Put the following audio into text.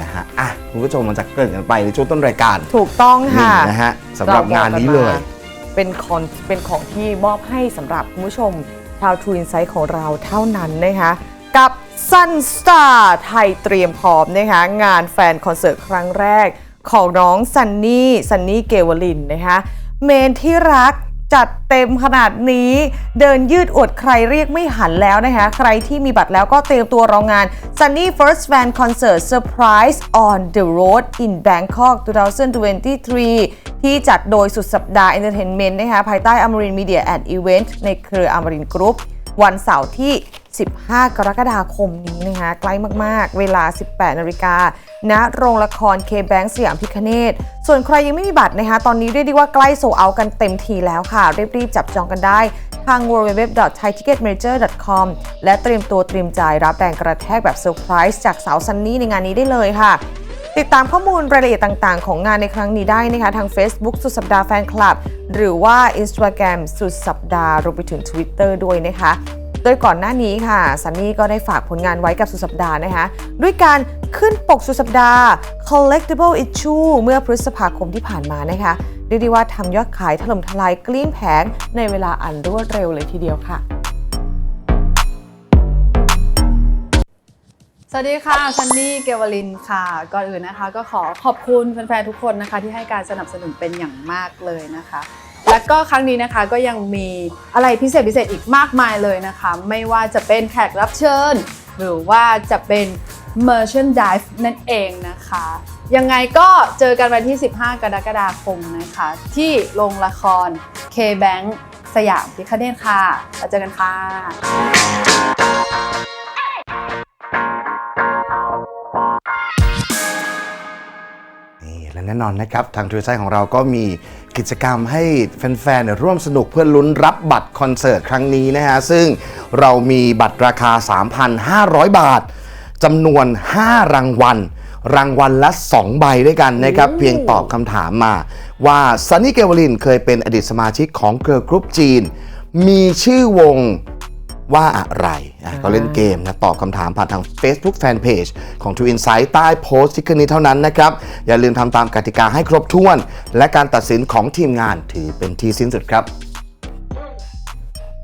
นะฮะอะคุณผู้ชมมันจะเกริ่นกันไปในช่วงต้นรายการถูกต้องนี่ค่ะนะฮะสำหรับงานนี้เลย เป็นคอนเป็นของที่มอบให้สำหรับคุณผู้ชมชาวทูอินไซต์ของเราเท่านั้นนะคะกับ Sun Star ไทยเตรียมพร้อมนะคะงานแฟนคอนเสิร์ตครั้งแรก ของน้องซันนี่ซันนี่เกวลินนะคะเมนที่รัก จัดเต็มขนาดนี้ เดินยืดอวดใครเรียกไม่หันแล้วนะคะ ใครที่มีบัตรแล้วก็เตรียมตัวรองงาน Sunny First Fan Concert Surprise on the Road in Bangkok 2023 ที่จัดโดยสุดสัปดาห์ Entertainment นะคะภายใต้ Amarin Media and Event ในเครือ Amarin Group วันเสาร์ที่ 15 กรกฎาคมนี้นะคะใกล้มากๆ เวลา 18นาฬิกาณโรงละครเคแบงสยามพิคเนตส่วนใครยังไม่มีบัตรนะคะตอนนี้เรียกได้ว่าใกล้โซเอากันเต็มทีแล้วค่ะ รีบๆ จับจองกันได้ทาง www.thaiticketmanager.com และเตรียมตัวเตรียมใจรับแรงกระแทกแบบเซอร์ไพรส์จากสาวซันนี่ในงานนี้ได้เลยค่ะ ติดตามข้อมูลรายละเอียดต่างๆ ของงานในครั้งนี้ได้นะคะ ทาง Facebook สุดสัปดาห์แฟนคลับ หรือว่า Instagram สุดสัปดาห์รวมไปถึง Twitter ด้วยนะคะ โดยก่อนหน้านี้ค่ะซันนี่ก็ได้ฝากผลงานไว้กับสุดสัปดาห์นะคะ ด้วยการขึ้นปกสุดสัปดาห์ collectible issue เมื่อพฤษภาคมที่ผ่านมานะคะเรียกได้ว่าทำยอดขายถล่มทลายกลี้งแผงในเวลาอันรวดเร็วเลยทีเดียวค่ะสวัสดีค่ะซันนี่ เกวลินค่ะ ก่อนอื่นนะคะ ก็ขอขอบคุณแฟนๆ ทุกคนนะคะ ที่ให้การสนับสนุนเป็นอย่างมากเลยนะคะ และก็ครั้งนี้นะคะก็ยังมีอะไรพิเศษพิเศษอีกมากมายเลยนะคะ ไม่ว่าจะเป็นแขกรับเชิญ หรือว่าจะเป็น merchandise นั่นเองนะคะ ยังไงก็เจอกันวันที่ 15 กรกฎาคมนะคะ ที่โรงละคร K-Bank สยามพิคเนตค่ะแล้วเจอกันค่ะนี่และแน่นอนนะครับ ทางทวิตไซต์ของเราก็มี กิจกรรมให้แฟนๆเนี่ยร่วมสนุกเพื่อลุ้นรับบัตรคอนเสิร์ตครั้งนี้นะฮะ ซึ่งเรามีบัตรราคา 3,500 บาทจำนวน 5 รางวัล รางวัลละ 2 ใบด้วยกันนะครับ เพียงตอบคำถามมา ว่าซันนี่เกวลินเคยเป็นอดีตสมาชิกของเกิร์ลกรุ๊ปจีน มีชื่อวง ว่าอะไรอะก็เล่นเกมนะตอบคำถามผ่านทาง Facebook Fanpage ของ True Insight ใต้โพสต์ที่ขึ้นนี้เท่านั้นนะครับ อย่าลืมทำตามกติกาให้ครบถ้วน และการตัดสินของทีมงานถือเป็นที่สิ้นสุดครับ